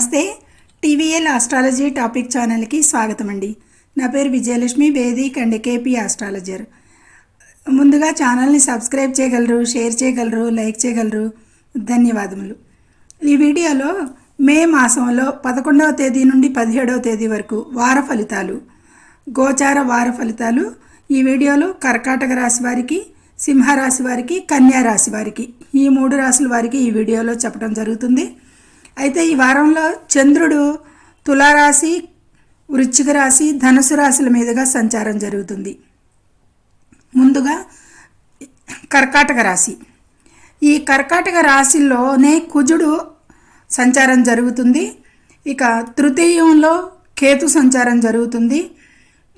నమస్తే. TVL astrology topic ఛానల్కి స్వాగతం అండి నా పేరు Vijayalakshmi Vedic and KP astrologer. ముందుగా ఛానల్ని సబ్స్క్రైబ్ చేయగలరు షేర్ చేయగలరు లైక్ చేయగలరు. ధన్యవాదములు. ఈ వీడియోలో మే మాసంలో పదకొండవ తేదీ నుండి పదిహేడవ తేదీ వరకు వార ఫలితాలు గోచార వార ఫలితాలు ఈ వీడియోలో కర్కాటక రాశి వారికి సింహరాశి వారికి కన్యా రాశి వారికి ఈ మూడు రాశుల వారికి ఈ వీడియోలో చెప్పడం జరుగుతుంది. అయితే ఈ వారంలో చంద్రుడు తులారాశి వృశ్చిక రాశి ధనుసు రాశుల మీదుగా సంచారం జరుగుతుంది. ముందుగా కర్కాటక రాశి. ఈ కర్కాటక రాశిలోనే కుజుడు సంచారం జరుగుతుంది. ఇక తృతీయంలో కేతు సంచారం జరుగుతుంది.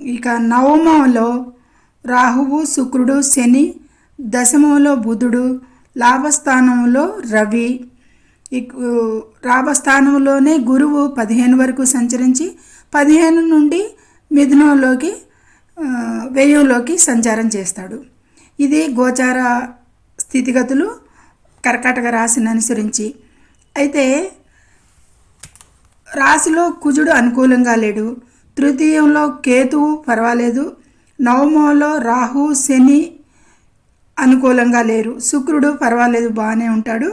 ఇక నవమంలో రాహువు శుక్రుడు శని దశమంలో బుధుడు లాభస్థానంలో రవి ఇక లాభస్థానంలోనే గురువు పదిహేను వరకు సంచరించి పదిహేను నుండి మిథునంలోకి వేయంలోకి వ్యయంలోకి సంచారం చేస్తాడు. ఇది గోచార స్థితిగతులు కర్కాటక రాశిని అనుసరించి. అయితే రాశిలో కుజుడు అనుకూలంగా లేడు. తృతీయంలో కేతువు పర్వాలేదు. నవమంలో రాహు శని అనుకూలంగా లేరు. శుక్రుడు పర్వాలేదు బాగానే ఉంటాడు.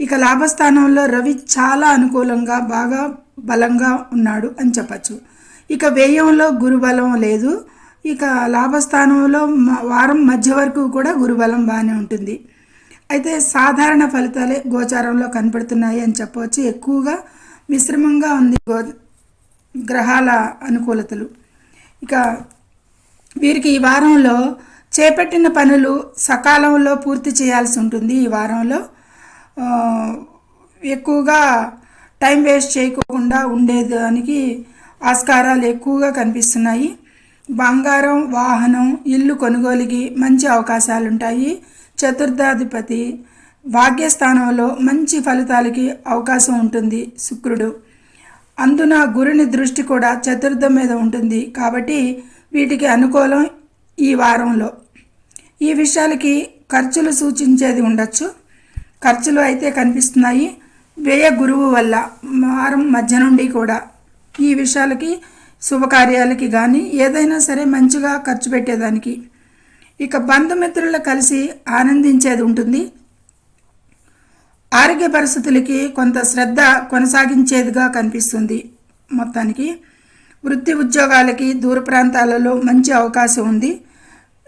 ఇక లాభస్థానంలో రవి చాలా అనుకూలంగా బాగా బలంగా ఉన్నాడు అని చెప్పచ్చు. ఇక వ్యయంలో గురుబలం లేదు. ఇక లాభస్థానంలో వారం మధ్య వరకు కూడా గురుబలం బాగానే ఉంటుంది. అయితే సాధారణ ఫలితాలే గోచారంలో కనపడుతున్నాయి అని చెప్పవచ్చు ఎక్కువగా మిశ్రమంగా ఉంది గో గ్రహాల అనుకూలతలు. ఇక వీరికి ఈ వారంలో చేపట్టిన పనులు సకాలంలో పూర్తి చేయాల్సి ఉంటుంది. ఈ వారంలో ఎక్కువగా టైం వేస్ట్ చేయకుండా ఉండేదానికి ఆస్కారాలు ఎక్కువగా కనిపిస్తున్నాయి. బంగారం వాహనం ఇల్లు కొనుగోలుకి మంచి అవకాశాలు ఉంటాయి చతుర్థాధిపతి భాగ్యస్థానంలో మంచి ఫలితాలకి అవకాశం ఉంటుంది శుక్రుడు. అందున గురుని దృష్టి కూడా చతుర్థం మీద ఉంటుంది కాబట్టి వీటికి అనుకూలం ఈ వారంలో. ఈ విషయాలకి ఖర్చులు సూచించేది ఉండొచ్చు. ఖర్చులు అయితే కనిపిస్తున్నాయి. వ్యయ గురువు వల్ల వారం మధ్య నుండి కూడా ఈ విషయాలకి శుభకార్యాలకి కానీ ఏదైనా సరే మంచిగా ఖర్చు పెట్టేదానికి. ఇక బంధుమిత్రులు కలిసి ఆనందించేది ఉంటుంది. ఆరోగ్య పరిస్థితులకి కొంత శ్రద్ధ కొనసాగించేదిగా కనిపిస్తుంది మొత్తానికి. వృత్తి ఉద్యోగాలకి దూర ప్రాంతాలలో మంచి అవకాశం ఉంది.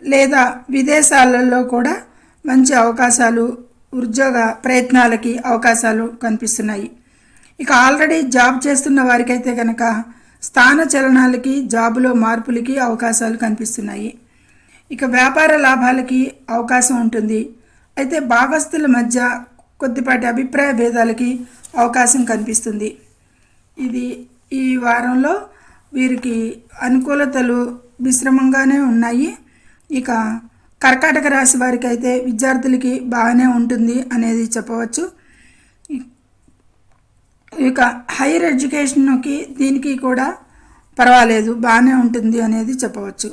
లేదా విదేశాలలో కూడా మంచి అవకాశాలు ఉద్యోగ ప్రయత్నాలకి అవకాశాలు కనిపిస్తున్నాయి. ఇక ఆల్రెడీ జాబ్ చేస్తున్న వారికైతే కనుక స్థాన చలనాలకి జాబులో మార్పులకి అవకాశాలు కనిపిస్తున్నాయి. ఇక వ్యాపార లాభాలకి అవకాశం ఉంటుంది. అయితే భాగస్థుల మధ్య కొద్దిపాటి అభిప్రాయ భేదాలకి అవకాశం కనిపిస్తుంది. ఇది ఈ వారంలో వీరికి అనుకూలతలు మిశ్రమంగానే ఉన్నాయి. ఇక కర్కాటక రాశి వారికి అయితే విద్యార్థులకి బాగానే ఉంటుంది అనేది చెప్పవచ్చు. ఇక హైయర్ ఎడ్యుకేషన్కి దీనికి కూడా పర్వాలేదు బాగానే ఉంటుంది అనేది చెప్పవచ్చు.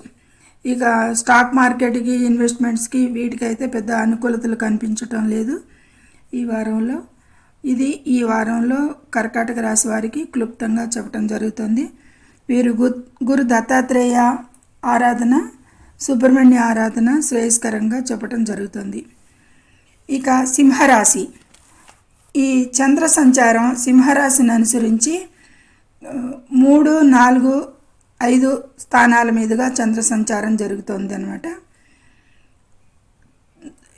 ఇక స్టాక్ మార్కెట్కి ఇన్వెస్ట్మెంట్స్కి వీటికైతే పెద్ద అనుకూలతలు కనిపించటం లేదు ఈ వారంలో. ఇది ఈ వారంలో కర్కాటక రాశి వారికి క్లుప్తంగా చెప్పడం జరుగుతుంది. వీరు గు గురు దత్తాత్రేయ ఆరాధన సుబ్రహ్మణ్య ఆరాధన శ్రేయస్కరంగా చెప్పడం జరుగుతుంది. ఇక సింహరాశి. ఈ చంద్ర సంచారం సింహరాశిని అనుసరించి మూడు నాలుగు ఐదు స్థానాల మీదుగా చంద్ర సంచారం జరుగుతుంది అనమాట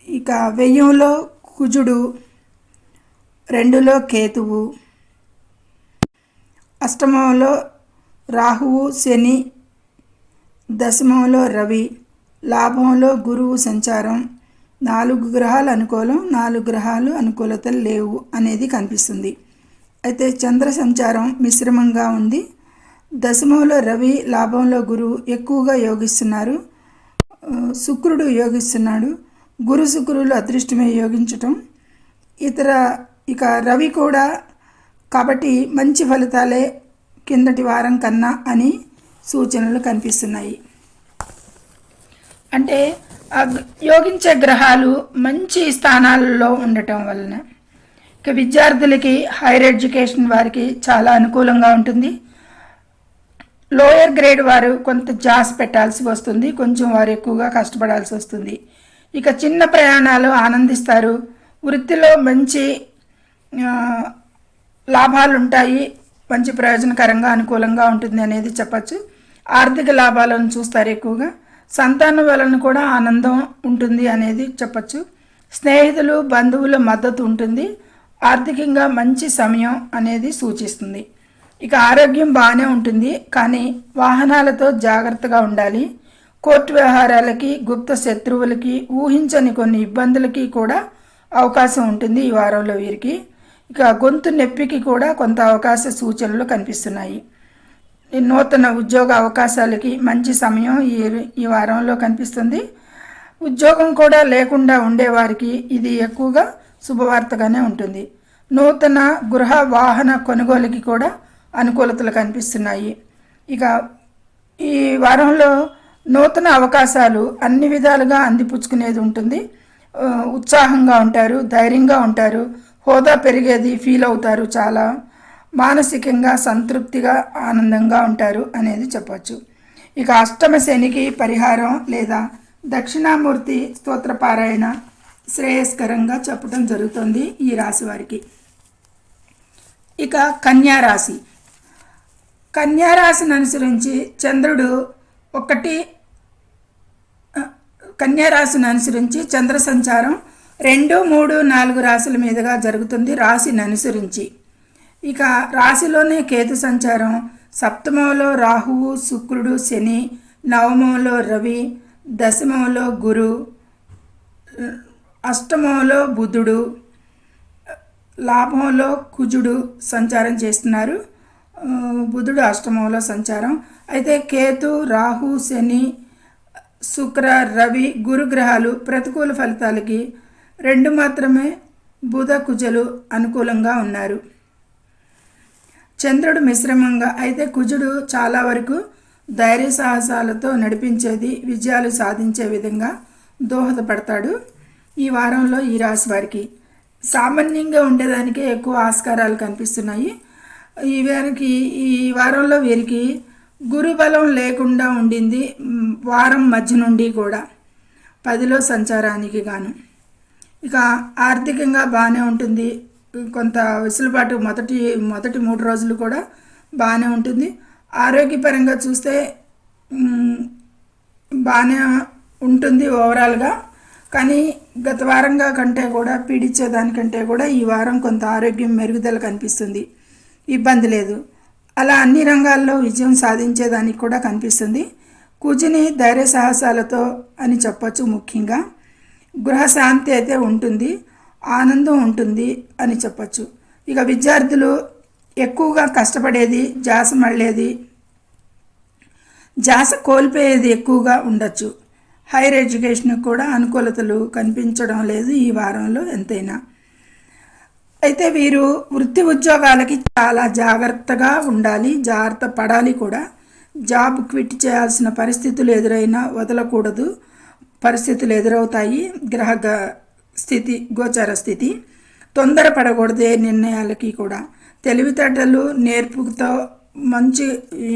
ఇక వెయ్యంలో కుజుడు రెండులో కేతువు అష్టమంలో రాహువు శని దశమంలో రవి లాభంలో గురువు సంచారం. నాలుగు గ్రహాలు అనుకూలం నాలుగు గ్రహాలు అనుకూలతలు లేవు అనేది కనిపిస్తుంది. అయితే చంద్ర సంచారం మిశ్రమంగా ఉంది. దశమంలో రవి లాభంలో గురువు ఎక్కువగా యోగిస్తున్నారు. శుక్రుడు యోగిస్తున్నాడు. గురు శుక్రులు అదృష్టమే యోగించటం. ఇతర ఇక రవి కూడా కాబట్టి మంచి ఫలితాలే కిందటి వారం కన్నా అని సూచనలు కనిపిస్తున్నాయి. అంటే యోగించే గ్రహాలు మంచి స్థానాలలో ఉండటం వలన ఇక విద్యార్థులకి హైయర్ ఎడ్యుకేషన్ వారికి చాలా అనుకూలంగా ఉంటుంది. లోయర్ గ్రేడ్ వారు కొంత జాస్ పెట్టాల్సి వస్తుంది. కొంచెం వారు ఎక్కువగా కష్టపడాల్సి వస్తుంది. ఇక చిన్న ప్రయాణాలు ఆనందిస్తారు. వృత్తిలో మంచి లాభాలు ఉంటాయి మంచి ప్రయోజనకరంగా అనుకూలంగా ఉంటుంది అనేది చెప్పచ్చు. ఆర్థిక లాభాలను చూస్తారు ఎక్కువగా. సంతానం వలన కూడా ఆనందం ఉంటుంది అనేది చెప్పచ్చు. స్నేహితులు బంధువుల మద్దతు ఉంటుంది. ఆర్థికంగా మంచి సమయం అనేది సూచిస్తుంది. ఇక ఆరోగ్యం బాగానే ఉంటుంది కానీ వాహనాలతో జాగ్రత్తగా ఉండాలి. కోర్టు వ్యవహారాలకి గుప్త శత్రువులకి ఊహించని కొన్ని ఇబ్బందులకి కూడా అవకాశం ఉంటుంది ఈ వారంలో వీరికి. ఇక గొంతు నొప్పికి కూడా కొంత అవకాశ సూచనలు కనిపిస్తున్నాయి. ఈ నూతన ఉద్యోగ అవకాశాలకి మంచి సమయం ఈ ఈ వారంలో కనిపిస్తుంది. ఉద్యోగం కూడా లేకుండా ఉండేవారికి ఇది ఎక్కువగా శుభవార్తగానే ఉంటుంది. నూతన గృహ వాహన కొనుగోలుకి కూడా అనుకూలతలు కనిపిస్తున్నాయి. ఇక ఈ వారంలో నూతన అవకాశాలు అన్ని విధాలుగా అందిపుచ్చుకునేది ఉంటుంది. ఉత్సాహంగా ఉంటారు ధైర్యంగా ఉంటారు హోదా పెరిగేది ఫీల్ అవుతారు చాలా. మానసికంగా సంతృప్తిగా ఆనందంగా ఉంటారు అనేది చెప్పవచ్చు ఇక అష్టమ శనికి పరిహారం లేదా దక్షిణామూర్తి స్తోత్రపారాయణ శ్రేయస్కరంగా చెప్పడం జరుగుతుంది ఈ రాశి వారికి. ఇక కన్యారాశి కన్యారాశిని అనుసరించి చంద్రుడు ఒకటి కన్యారాశిని అనుసరించి చంద్ర సంచారం రెండు మూడు నాలుగు రాశుల మీదుగా జరుగుతుంది రాశిని అనుసరించి. ఇక రాశిలోనే కేతు సంచారం. సప్తమంలో రాహువు శుక్రుడు శని నవమంలో రవి దశమంలో గురు అష్టమంలో బుధుడు లాభంలో కుజుడు సంచారం చేస్తున్నారు. బుధుడు అష్టమంలో సంచారం. అయితే కేతు రాహు శని శుక్ర రవి గురుగ్రహాలు ప్రతికూల ఫలితాలకి రెండు మాత్రమే బుధ కుజలు అనుకూలంగా ఉన్నారు. చంద్రుడు మిశ్రమంగా అయితే కుజుడు చాలా వరకు ధైర్య సాహసాలతో నడిపించేది విజయాలు సాధించే విధంగా దోహదపడతాడు ఈ వారంలో ఈ రాశి వారికి. సామాన్యంగా ఉండేదానికే ఎక్కువ ఆస్కారాలు కనిపిస్తున్నాయి. ఈ వారికి ఈ వారంలో వీరికి గురుబలం లేకుండా ఉండింది వారం మధ్య నుండి కూడా పదిలో సంచారానికి గాను. ఇక ఆర్థికంగా బాగానే ఉంటుంది కొంత వెసులుబాటు మొదటి మొదటి మూడు రోజులు కూడా బాగానే ఉంటుంది. ఆరోగ్యపరంగా చూస్తే బాగానే ఉంటుంది ఓవరాల్గా. కానీ గత వారంగా కంటే కూడా పీడించేదానికంటే కూడా ఈ వారం కొంత ఆరోగ్యం మెరుగుదల కనిపిస్తుంది. ఇబ్బంది లేదు. అలా అన్ని రంగాల్లో విజయం సాధించేదానికి కూడా కనిపిస్తుంది. కుజిని ధైర్య సాహసాలతో అని చెప్పొచ్చు ముఖ్యంగా. గృహశాంతి అయితే ఉంటుంది. ఆనందం ఉంటుంది అని చెప్పచ్చు. ఇక విద్యార్థులు ఎక్కువగా కష్టపడేది జాస మళ్ళేది జాస కోల్పోయేది ఎక్కువగా ఉండొచ్చు. హైయర్ ఎడ్యుకేషన్కి కూడా అనుకూలతలు కనిపించడం లేదు ఈ వారంలో ఎంతైనా. అయితే వీరు వృత్తి ఉద్యోగాలకి చాలా జాగ్రత్తగా ఉండాలి జాగ్రత్త పడాలి కూడా. జాబ్ క్విట్ చేయాల్సిన పరిస్థితులు ఎదురైనా వదలకూడదు. పరిస్థితులు ఎదురవుతాయి. గ్రహ గ- స్థితి గోచర స్థితి. తొందరపడకూడదే నిర్ణయాలకి కూడా. తెలివితేటలు నేర్పుతో మంచి ఈ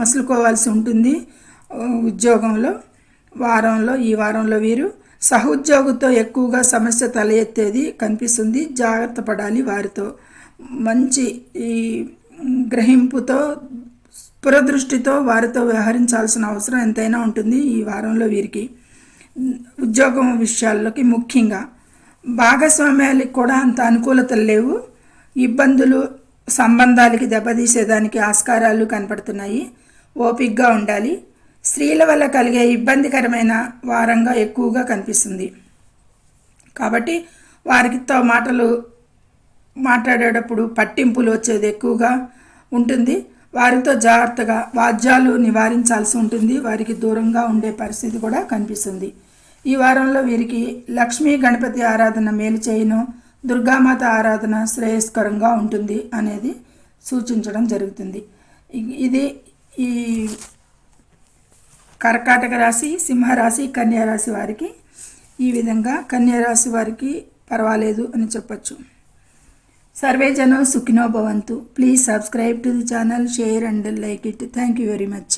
మసులుకోవాల్సి ఉంటుంది. ఉద్యోగంలో వారంలో ఈ వారంలో వీరు. సహోద్యోగితో ఎక్కువగా సమస్య తల ఎత్తేది కనిపిస్తుంది. జాగ్రత్త పడాలి వారితో. మంచి ఈ గ్రహింపుతో పురదృష్టితో వారితో వ్యవహరించాల్సిన అవసరం ఎంతైనా ఉంటుంది ఈ వారంలో వీరికి. ఉద్యోగం విషయాల్లోకి ముఖ్యంగా భాగస్వామ్యాలకు కూడా అంత అనుకూలతలు లేవు. ఇబ్బందులు సంబంధాలకి దెబ్బతీసేదానికి ఆస్కారాలు కనపడుతున్నాయి. ఓపిక్గా ఉండాలి. స్త్రీల వల్ల కలిగే ఇబ్బందికరమైన వారంగా ఎక్కువగా కనిపిస్తుంది. కాబట్టి వారితో మాటలు మాట్లాడేటప్పుడు పట్టింపులు వచ్చేది ఎక్కువగా ఉంటుంది. వారితో జాగ్రత్తగా వాద్యాలు నివారించాల్సి ఉంటుంది. వారికి దూరంగా ఉండే పరిస్థితి కూడా కనిపిస్తుంది. ఈ వారంలో వీరికి లక్ష్మీ గణపతి ఆరాధన మేలు చేయను దుర్గామాత ఆరాధన శ్రేయస్కరంగా ఉంటుంది అనేది సూచించడం జరుగుతుంది. ఇది ఈ కర్కాటక రాశి సింహరాశి కన్యారాశి వారికి ఈ విధంగా కన్యారాశి వారికి పర్వాలేదు అని చెప్పచ్చు. సర్వే జనం సుఖినో భవంతు. Please subscribe to the channel share and like it. Thank you very much.